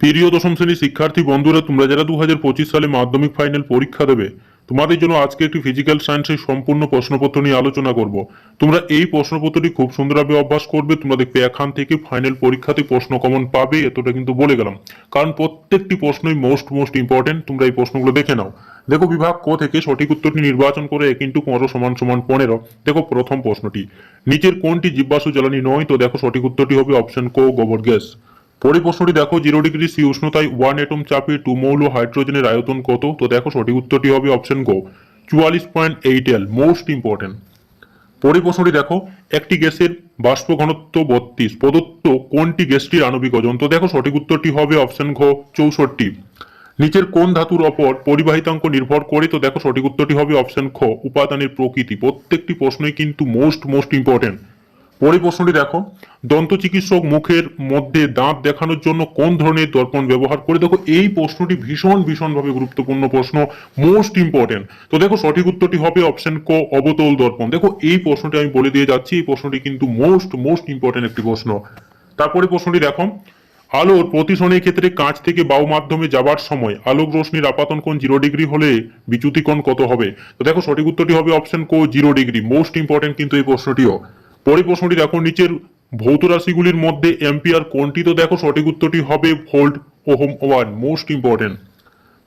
প্রিয় দশম শ্রেণির শিক্ষার্থী বন্ধুরা, তোমরা যারা দু সালে মাধ্যমিক ফাইনাল পরীক্ষা দেবে, তোমাদের জন্য আজকে একটি ফিজিক্যাল সায়েন্সের সম্পূর্ণ প্রশ্নপত্র নিয়ে আলোচনা করব। তোমরা এই প্রশ্নপত্রটি খুব সুন্দরভাবে অভ্যাস করবে, তোমরা দেখবে এখান থেকে ফাইনাল পরীক্ষাতে প্রশ্ন কমন পাবে, এতটা কিন্তু বলে গেলাম। কারণ প্রত্যেকটি প্রশ্নই মোস্ট মোস্ট ইম্পর্টেন্ট তোমরা এই প্রশ্নগুলো দেখে নাও। দেখো, বিভাগ ক থেকে সঠিক উত্তরটি নির্বাচন করে এক ইন্টু পনেরো সমান সমান পনেরো। দেখো, প্রথম প্রশ্নটি। নিচের কোনটি জীবাশ্ম জ্বালানি নয়? তো দেখো, সঠিক উত্তরটি হবে অপশন কো, গোবর গ্যাস। পরে প্রশ্নটি দেখো জিরো ডিগ্রি সি উষ্ণতায় ওয়ান এটম চাপে টু মৌল হাইড্রোজেনের আয়তন কত? তো দেখো সঠিক উত্তরটি হবে অপশন গো চুয়াল্লিশ point eight L most important পরে প্রশ্নটি দেখো, একটি গ্যাসের বাষ্প ঘনত্ব বত্রিশ, প্রদত্ত কোনটি গ্যাসটির আণবিক ওজন? তো দেখো সঠিক উত্তরটি হবে অপশন ঘ চৌষট্টি। নিচের কোন ধাতুর ওপর পরিবাহিতাঙ্ক নির্ভর করে? তো দেখো সঠিক উত্তরটি হবে অপশন খ, উপাদানের প্রকৃতি। প্রত্যেকটি প্রশ্নই কিন্তু মোস্ট মোস্ট ইম্পর্টেন্ট পরে প্রশ্নটি দেখো দন্ত চিকিৎসক মুখের মধ্যে দাঁত দেখানোর জন্য কোন ধরনের দর্পণ ব্যবহার করে? দেখো, এই প্রশ্নটি ভীষণ, ভীষণভাবে গুরুত্বপূর্ণ প্রশ্ন মোস্ট ইম্পর্টেন্ট তো দেখো, সঠিক উত্তরটি হবে অপশন ক, অবতল দর্পণ। দেখো, এই প্রশ্নটি আমি বলে দিয়ে যাচ্ছি, এই প্রশ্নটি কিন্তু মোস্ট মোস্ট ইম্পর্টেন্ট একটি প্রশ্ন। তারপরে প্রশ্নটি দেখো, আলোর প্রতিসনের ক্ষেত্রে কাঁচ থেকে বায়ু মাধ্যমে যাবার সময় আলোক রশ্মির আপাতন কোণ জিরো ডিগ্রি হলে বিচ্যুতি কোণ কত হবে? তো দেখো, সঠিক উত্তরটি হবে অপশন কো জিরো ডিগ্রি মোস্ট ইম্পর্টেন্ট কিন্তু এই প্রশ্নটিও। পরে প্রশ্নটি দেখো, নিচের ভৌত রাশিগুলির মধ্যে এম্পিয়ার কোনটি? তো দেখো, সঠিক উত্তরটি হবে volt ohm one most important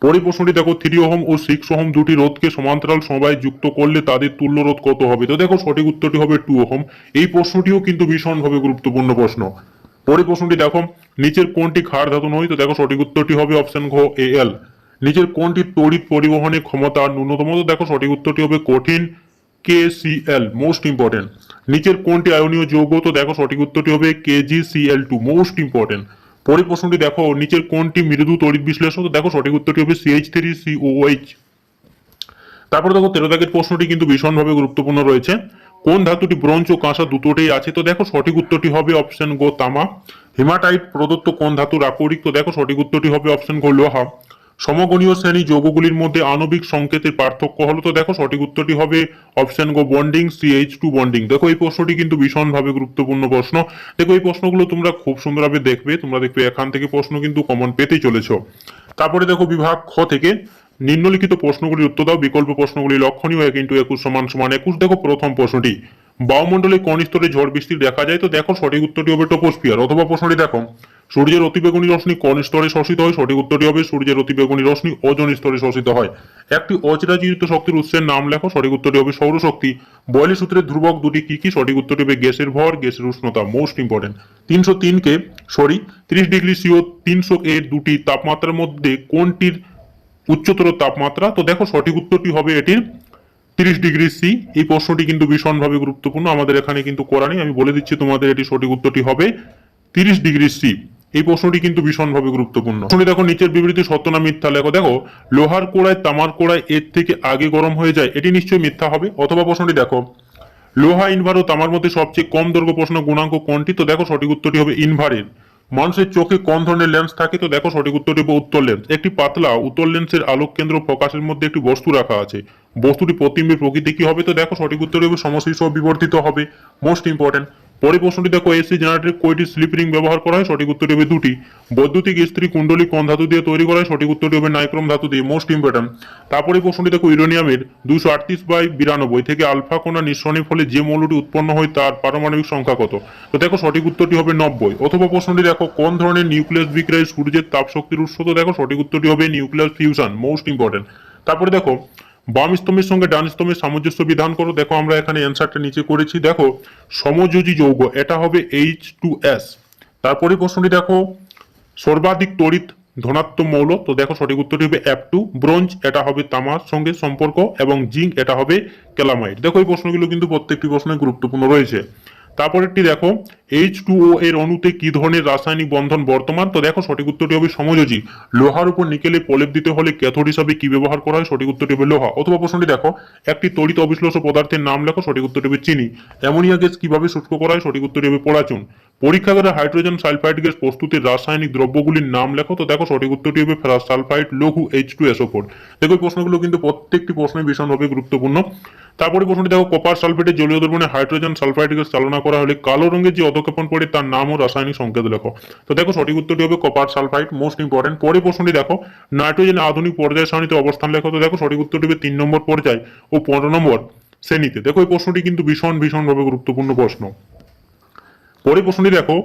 পরে প্রশ্নটি দেখো থ্রি ওহম ও সিক্স ওহম দুটি রোধকে সমান্তরাল সমবায় যুক্ত করলে তাদের তুল্য রোধ কত হবে? তো দেখো, সঠিক উত্তরটি হবে টু ওহম। এই প্রশ্নটিও কিন্তু ভীষণভাবে গুরুত্বপূর্ণ প্রশ্ন। পরে প্রশ্নটি দেখো, নিচের কোনটি ক্ষার ধাতু নয়? তো দেখো, সঠিক উত্তরটি হবে অপশন ঘ এ এল নিচের কোনটি তড়িৎ পরিবহনের ক্ষমতা ন্যূনতম? তো দেখো, সঠিক উত্তরটি হবে কঠিন। এল মোস্ট ইম্পর্টেন্ট নিচের কোনটি আয়নীয় যৌগ? তো দেখো সঠিক উত্তরটি হবে KG C L two most important পরে প্রশ্নটি দেখো, নিচের কোনটি মৃদু তড়িৎ বিশ্লেষণ? তো দেখো সঠিক উত্তরটি হবে সিএইচ থ্রি সিওএইচ তারপরে দেখো তেরো দাগের প্রশ্নটি কিন্তু ভীষণভাবে গুরুত্বপূর্ণ রয়েছে। কোন ধাতুটি ব্রোঞ্জ ও কাঁসা দুটোতেই আছে? তো দেখো সঠিক উত্তরটি হবে অপশন গো তামা। হেমাটাইট প্রদত্ত কোন ধাতুর আকরিক? তো দেখো সঠিক উত্তরটি হবে অপশন গো লোহা। সমগণীয় শ্রেণি যৌগগুলির মধ্যে আণবিক সংকেতের পার্থক্য হলো তো দেখো সঠিক উত্তরটি হবে অপশন গো bonding C H two bonding. দেখো এই প্রশ্নটি কিন্তু ভীষণভাবে গুরুত্বপূর্ণ প্রশ্ন। দেখো এই প্রশ্নগুলো তোমরা খুব সুন্দরভাবে দেখবে, তোমরা দেখবে এখান থেকে প্রশ্ন কিন্তু কমন পেতেই চলেছ। তারপরে দেখো বিভাগ খ থেকে, নিম্নলিখিত প্রশ্নগুলির উত্তর দাও, বিকল্প প্রশ্নগুলি লক্ষণীয় ইন্টু একুশ সমান সমান একুশ। দেখো প্রথম প্রশ্নটি বায়ুমণ্ডলে কোন স্তরে ঝড় বৃষ্টি দেখা যায় তো দেখো সঠিক উত্তরটি হবে টোপোস্ফিয়ার অথবা প্রশ্নটি দেখো, সূর্যের অতিবেগুনি রশ্মি কোন স্তরে শোষিত হয়? সঠিক উত্তরটি হবে সূর্যের অতিবেগুনি রশ্মি ওজন স্তরে শোষিত হয়। একটি অচিরাচিত শক্তির উৎসের নাম লেখো, সঠিক উত্তরটি হবে সৌরশক্তি। বয়লি সূত্রের ধ্রুবক দুটি কি কি? সঠিক উত্তরটি হবে গ্যাসের ভর, গ্যাসের উষ্ণতা মোস্ট ইম্পর্টেন্ট তিনশো তিনকে সরি ত্রিশ ডিগ্রি সিও তিনশো এর দুটি তাপমাত্রার মধ্যে কোনটির উচ্চতর তাপমাত্রা? তো দেখো সঠিক উত্তরটি হবে এটির তিরিশ ডিগ্রি সি। এই প্রশ্নটি কিন্তু ভীষণভাবে গুরুত্বপূর্ণ। আমাদের এখানে কিন্তু করা নেই। আমি বলে দিচ্ছি তোমাদের এটি সঠিক উত্তরটি হবে তিরিশ ডিগ্রি সি। এই প্রশ্নটি কিন্তু ভীষণভাবে গুরুত্বপূর্ণ। প্রশ্নটি দেখো, নিচের বিবৃতি সত্য না মিথ্যা? লেখো, দেখো, লোহার কোড়ায়, তামার কোড়ায় এর থেকে আগে গরম হয়ে যায়, এটি নিশ্চয়ই মিথ্যা হবে? অথবা প্রশ্নটি দেখো, লোহা, ইনভার ও তামার মধ্যে সবচেয়ে কম দৈর্ঘ্য প্রশ্ন গুণাঙ্ক কোনটি? তো দেখো, সঠিক উত্তরটি হবে ইনভারের। মানুষের চোখে কোন ধরনের লেন্স থাকে তো দেখো সঠিক উত্তর দেবো উত্তর লেন্স একটি পাতলা উত্তর লেন্সের আলোক কেন্দ্র প্রকাশের মধ্যে একটি বস্তু রাখা আছে। বস্তুটি প্রতিম্বের প্রকৃতি কি হবে তো দেখো সঠিক উত্তর হবে সমশীর্ষ বিবর্তিত হবে। মোস্ট ইম্পর্টেন্ট পরে প্রশ্নটি দেখো এসি জেনারেটরে কয়টি স্লিপ রিং ব্যবহার করা হয়? সঠিক উত্তরটি হবে দুটি। বৈদ্যুতিক স্ত্রী কুণ্ডলী কোন ধাতু দিয়ে তৈরি করা হয়। সঠিক উত্তরটি হবে নাইক্রোম ধাতু দিয়ে। মোস্ট ইম্পর্টেন্ট তারপরে প্রশ্নটি দেখো ইউরেনিয়ামের দুশো আটত্রিশ বাই বিরানব্বই থেকে আলফা কোনা নিঃসরণের ফলে যে মৌলটি উৎপন্ন হয় তার পারমাণবিক সংখ্যা কত? তো দেখো, সঠিক উত্তরটি হবে নব্বই। অথবা প্রশ্নটি দেখো, কোন ধরনের নিউক্লিয়াস বিক্রয় সূর্যের তাপ শক্তির উৎস? তো দেখো, সঠিক উত্তরটি হবে নিউক্লিয়াস ফিউশন, মোস্ট ইম্পর্টেন্ট তারপরে দেখো বাম স্তম্ভের সঙ্গে ডান স্তম্ভের সামঞ্জস্য বিধান করো। দেখো আমরা এখানে অ্যান্সারটা নিচে করেছি। দেখো, সমযোজী যৌগ, এটা হবে এইচ টু এস তারপরে প্রশ্নটি দেখো, সর্বাধিক তড়িৎ ধনাত্মক মৌল, তো দেখো সঠিক উত্তরটি হবে অ্যাপ টু ব্রোঞ্জ, এটা হবে তামার সঙ্গে সম্পর্ক এবং জিঙ্ক, এটা হবে ক্যালামাইট। দেখো এই প্রশ্নগুলো কিন্তু প্রত্যেকটি প্রশ্নে গুরুত্বপূর্ণ রয়েছে। তারপরেরটি দেখো এইচ টু ও এর অণুতে কি ধরনের রাসায়নিক বন্ধন বর্তমান? তো দেখো, সঠিক উত্তরটি হবে সমযোজী। লোহার উপর নিকেলে প্রলেপ দিতে হলে ক্যাথোড হিসাবে কি ব্যবহার করা হয়? সঠিক উত্তরটি হবে লোহা। অথবা প্রশ্নটি দেখো, একটি তড়িৎ অবিশ্লেষ পদার্থের নাম লেখো, সঠিক উত্তরটি হবে চিনি। অ্যামোনিয়া গ্যাস কীভাবে শুষ্ক করা হয়? সঠিক উত্তরটি হবে পড়াচুন পরীক্ষাগারে হাইড্রোজেন সালফাইড গ্যাস প্রস্তুতির রাসায়নিক দ্রব্যগুলির নাম লেখো, তো দেখো, সঠিক উত্তরটি হবে ফেরাস সালফাইড লঘু H two S O four দেখো প্রশ্নগুলো কিন্তু প্রত্যেকটি প্রশ্নে ভীষণভাবে গুরুত্বপূর্ণ। তারপরে প্রশ্নটি দেখো, কপার সালফেটের জলীয় দ্রবণে হাইড্রোজেন সালফাইড গ্যাস চালনা করে করা হলে কালো রঙের যে অধক্ষেপণ পড়ে তার নাম ও রাসায়নিক সংকেত লেখো। তো দেখো সঠিক উত্তরটি হবে কপার সালফাইড মোস্ট ইম্পর্টেন্ট পরে প্রশ্নটি দেখো নাইট্রোজেন আধুনিক পর্যায় সারণীতে অবস্থান লেখো। তো দেখো সঠিক উত্তরটি হবে তিন নম্বর পর্যায় ও পনেরো নম্বর শ্রেণীতে। দেখো এই প্রশ্নটি কিন্তু ভীষণ, ভীষণভাবে গুরুত্বপূর্ণ প্রশ্ন। পরে প্রশ্নটি দেখো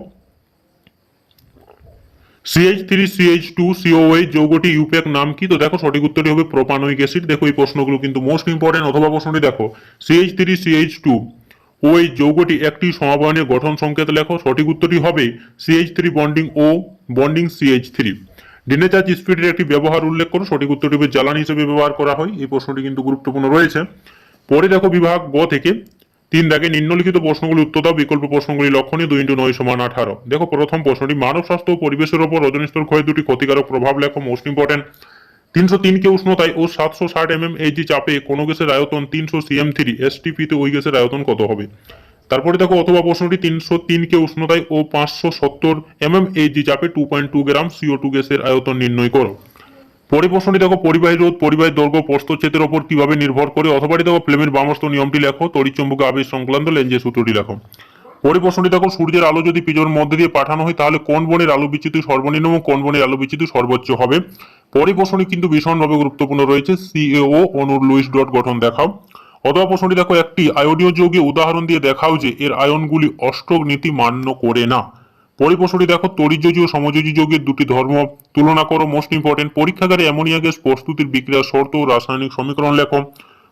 C H three C H two C O H যৌগটি IUPAC নাম কি? তো দেখো সঠিক উত্তরটি হবে প্রোপানোইক অ্যাসিড। দেখো এই প্রশ্নগুলো কিন্তু মোস্ট ইম্পর্টেন্ট অথবা প্রশ্নটি দেখো সিএইচ থ্রি সিএইচ টু ওই যৌগটি একটি সমাবয়নের গঠন সংকেত লেখো। সঠিক উত্তরটি হবে C H three bonding O bonding C H three ডিনে charge স্পিডের একটি ব্যবহার উল্লেখ করো। সঠিক উত্তরটি জ্বালানি হিসেবে ব্যবহার করা হয়। এই প্রশ্নটি কিন্তু গুরুত্বপূর্ণ রয়েছে। পরে দেখো বিভাগ গ থেকে তিন দাগে নিম্নলিখিত প্রশ্নগুলি উত্তর দাও। বিকল্প প্রশ্নগুলি লক্ষণীয় দুই ইন্টু নয় সমান আঠারো। দেখো প্রথম প্রশ্নটি, মানব স্বাস্থ্য ও পরিবেশের ওপর ওজন স্তর ক্ষয়ের দুটি ক্ষতিকারক প্রভাব লেখো। মোস্ট ইম্পর্টেন্ট তিনশো তিন কে উষ্ণতায় ও সাতশো ষাট এম এম এইচজি চাপে কোনো গ্যাসের আয়তন তিনশো সিএম থ্রি এসটিপিতে ওই গ্যাসের আয়তন কত হবে? তারপরে দেখো, অথবা প্রশ্নটি, তিনশো তিন কে উষ্ণতায় ও পাঁচশো সত্তর এম এম এইচজি চাপে two point two gram C O two গ্যাসের আয়তন নির্ণয় করো। পরে প্রশ্নটি দেখো, পরিবাহী রোধ, পরিবাহী দৈর্ঘ্য প্রস্তচ্ছেদের ওপর কীভাবে নির্ভর করে? অথবাটি দেখো প্লেমের বামস্ত নিয়মটি লেখো তড়িৎচম্বুকে আবেশ সংক্রান্ত লেঞ্জের সূত্রটি লেখো। পরে প্রশ্নটি দেখো সূর্যের আলো যদি পিজোর মধ্যে দিয়ে পাঠানো হয়, তাহলে কোন বনের আলো বিচ্যুতি সর্বনিম্ন এবং কোন বনের আলো বিচ্যুতি সর্বোচ্চ হবে? পরে প্রশ্নটি কিন্তু ভীষণভাবে গুরুত্বপূর্ণ রয়েছে। সিএও অনুর লুইস ডট গঠন দেখাও। অথবা প্রশ্নটি দেখো, একটি আয়োডীয় যৌগে উদাহরণ দিয়ে দেখাও যে এর আয়নগুলি অষ্টক নীতি মান্য করে না। পরিপ্রশ্নটি দেখো তরিযোজী ও সমযোজী যৌগের দুটি ধর্ম তুলনা করো মোস্ট ইম্পর্টেন্ট পরীক্ষাগারে অ্যামোনিয়া গ্যাস প্রস্তুতির বিক্রিয়ার শর্ত ও রাসায়নিক সমীকরণ লেখো।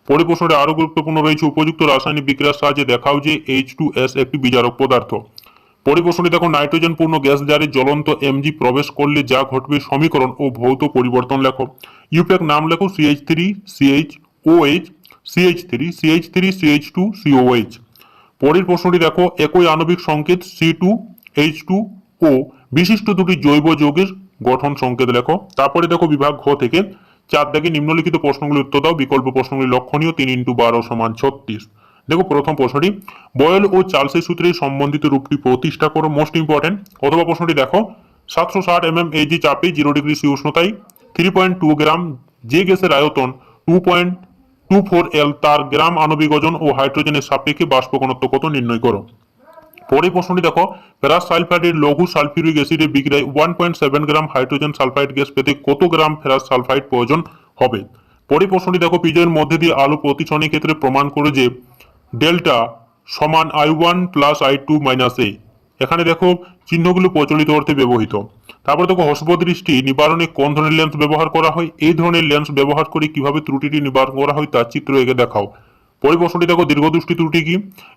পরিপ্রশ্নটি আরও গুরুত্বপূর্ণ রয়েছে উপযুক্ত রাসায়নিক বিক্রিয়ার সাহায্যে দেখাও যে এইচ একটি বিজারক পদার্থ। পরিপ্রশ্নটি দেখো নাইট্রোজেন পূর্ণ গ্যাস জারে জ্বলন্ত এমজি প্রবেশ করলে যা ঘটবে সমীকরণ ও ভৌত পরিবর্তন লেখো। ইউপ্যাক নাম লেখো C H three C H O H C H three C H three C H two C O H পরের প্রশ্নটি দেখো, একই আণবিক সংকেত C two H two O বিশিষ্ট দুটি জৈব যৌগের গঠন সংকেত লেখো। তারপরে দেখো বিভাগ ঘ থেকে চার দাগে নিম্নলিখিত প্রশ্নগুলি উত্তর দাও, বিকল্প প্রশ্নগুলি লক্ষণীয়, তিন ইন্টু বারো সমান ছত্রিশ। দেখো প্রথম প্রশ্নটি, বয়েল ও চার্লসের সূত্রে সম্বন্ধিত রূপটি প্রতিষ্ঠা করো মোস্ট ইম্পর্টেন্ট অথবা প্রশ্নটি দেখো, সাতশো ষাট এম এম এইচজি চাপে জিরো ডিগ্রি সি উষ্ণতায় থ্রি পয়েন্ট টু গ্রাম যে গ্যাসের আয়তন two point two four L তার গ্রাম আণবিক ওজন ও হাইড্রোজেনের সাপেক্ষে বাষ্প কত নির্ণয় করো। পরে প্রশ্নটি দেখো ফেরাস সালফাইডের লঘু সালফিউরিক অ্যাসিডের বিক্রিয়ায় one point seven gram hydrogen sulphide gas পেতে কত গ্রাম ফেরাস সালফাইড প্রয়োজন হবে? পরে প্রশ্নটি দেখো, পিজের মধ্যে দিয়ে আলু প্রতিসনের ক্ষেত্রে প্রমাণ করে যে ডেল্টা সমান I one plus I two minus A এখানে দেখো, চিহ্নগুলো প্রচলিত অর্থে ব্যবহৃত। তারপর দেখো, হস্পদৃষ্টি নিবারণে কোন ধরনের লেন্স ব্যবহার করা হয়? এই ধরনের লেন্স ব্যবহার করে কীভাবে ত্রুটিটি নিবারণ করা হয়? তার চিত্র এঁকে দেখাও। পরিপ্রশ্নটি দেখো, দীর্ঘদৃষ্টি ত্রুটি কি?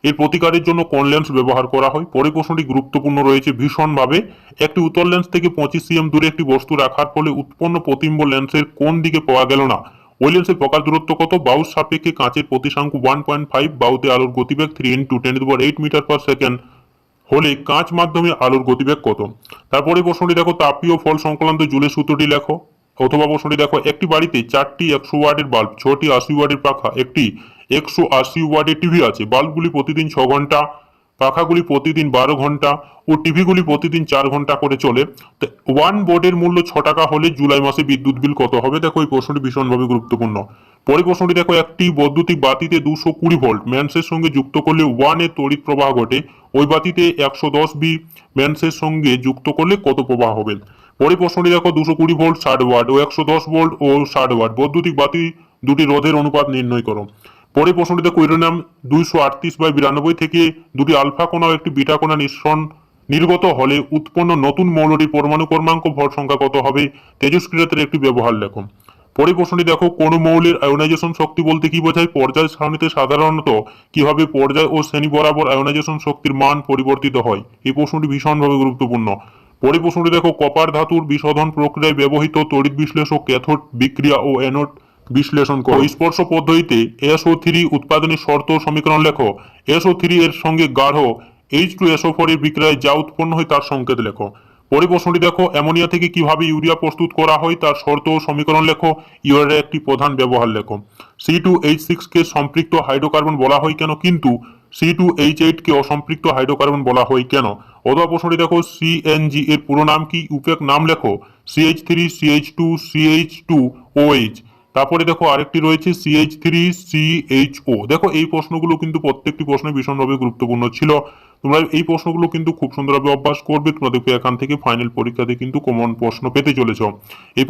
এর প্রতিকারের জন্য কোন লেন্স ব্যবহার করা হয়? পরিপ্রশ্নটি গুরুত্বপূর্ণ রয়েছে, ভীষণভাবে। একটি উত্তর লেন্স থেকে পঁচিশ সিএম দূরে একটি বস্তু রাখার ফলে উৎপন্ন প্রতিম্ব লেন্সের কোন দিকে পাওয়া গেল না? ওই লেন্সের প্রকাশ দূরত্ব কত? বাউস সাপেক্ষে কাঁচের প্রতিশাঙ্ক ওয়ান পয়েন্ট ফাইভ বাউতে আলোর গতিবেগ three into ten eight metre per second হলে কাঁচ মাধ্যমে আলোর গতিবেগ কত? তারপরে প্রশ্নটি দেখো, তাপীয় ফল সংক্রান্ত জুলের সূত্রটি লেখো। অথবা প্রশ্নটি দেখো, একটি বাড়িতে চারটি একশো ওয়াটের বাল্ব, ছটি আশি ওয়াটের পাখা, একটি একশো আশি ওয়াটের টিভি আছে। বাল্বগুলি প্রতিদিন ছ ঘণ্টা, পাখাগুলি প্রতিদিন বারো ঘণ্টা ও টিভিগুলি প্রতিদিন চার ঘণ্টা করে চলে। ওয়ান বোর্ডের মূল্য ছ টাকা হলে জুলাই মাসে বিদ্যুৎ বিল কত হবে? দেখো, এই প্রশ্নটি ভীষণভাবে গুরুত্বপূর্ণ। পরে প্রশ্নটি দেখো, একটি বৈদ্যুতিক বাতিতে দুশো কুড়ি ভোল্ট ম্যান্সের সঙ্গে যুক্ত করলে ওয়ানের তড়িৎ প্রবাহ ঘটে। ওই বাতিতে একশো দশ বি ম্যান্সের সঙ্গে যুক্ত করলে কত প্রবাহ হবে? পরে প্রশ্নটি দেখো, দুশো কুড়ি ভোল্ট ষাট ওয়াট ও একশো দশ ভোল্ট ও ষাট ওয়াট। বৈদ্যুতিক বাতি দুটি রোধের অনুপাত নির্ণয় করো। পরে প্রশ্নটি দেখো ইউরেনিয়াম দুইশো আটত্রিশ বাই বিরানব্বই থেকে দুটি আলফা কোনা ও একটি বিটা কোনা নিঃসরণ নির্গত হলে উৎপন্ন নতুন মৌলটির পরমাণু ক্রমাঙ্ক ভর সংখ্যা কত হবে? তেজস্ক্রিয়তের একটি ব্যবহার লেখো। পরে প্রশ্নটি দেখো, কোন মৌলের আয়োনাইজেশন শক্তি বলতে কি বোঝায়? পর্যায় সারণীতে সাধারণত কীভাবে পর্যায় ও শ্রেণি বরাবর আয়োনাইজেশন শক্তির মান পরিবর্তিত হয়? এই প্রশ্নটি ভীষণভাবে গুরুত্বপূর্ণ। পরে প্রশ্নটি দেখো, কপার ধাতুর বিশোধন প্রক্রিয়ায় ব্যবহৃত তড়িৎ বিশ্লেষক ক্যাথোড বিক্রিয়া ও অ্যানোড বিশ্লেষণ করো। স্পর্শ পদ্ধতিতে এসও থ্রি উৎপাদনের শর্ত ও সমীকরণ লেখো। এসও থ্রি এর সঙ্গে গাঢ় এইচ টু এসও ফোর এর বিক্রয় যা উৎপন্ন হয় তার সংকেত লেখো। পরে প্রশ্নটি দেখো, অ্যামোনিয়া থেকে কীভাবে ইউরিয়া প্রস্তুত করা হয় তার শর্ত ও সমীকরণ লেখো। ইউরিয়ার একটি প্রধান ব্যবহার লেখো। সি টু এইচ সিক্স কে সম্পৃক্ত হাইড্রোকার্বন বলা হয় কেন? কিন্তু সি টু এইচ এইট কে অসম্পৃক্ত হাইড্রোকার্বন বলা হয় কেন? অথবা প্রশ্নটি দেখো সিএনজি এর পুরো নাম কি? উপেক নাম লেখো। C H three C H two C H two O H তারপরে দেখো আরেকটি রয়েছে সিএইচ থ্রি সিএইচও দেখো এই প্রশ্নগুলো কিন্তু প্রত্যেকটি প্রশ্ন ভীষণভাবে গুরুত্বপূর্ণ ছিল। তোমরা এই প্রশ্নগুলো কিন্তু খুব সুন্দরভাবে অভ্যাস করবে, তোমরা দেখবে এখান থেকে ফাইনাল পরীক্ষাতে কিন্তু কমন প্রশ্ন পেতে চলেছ। এই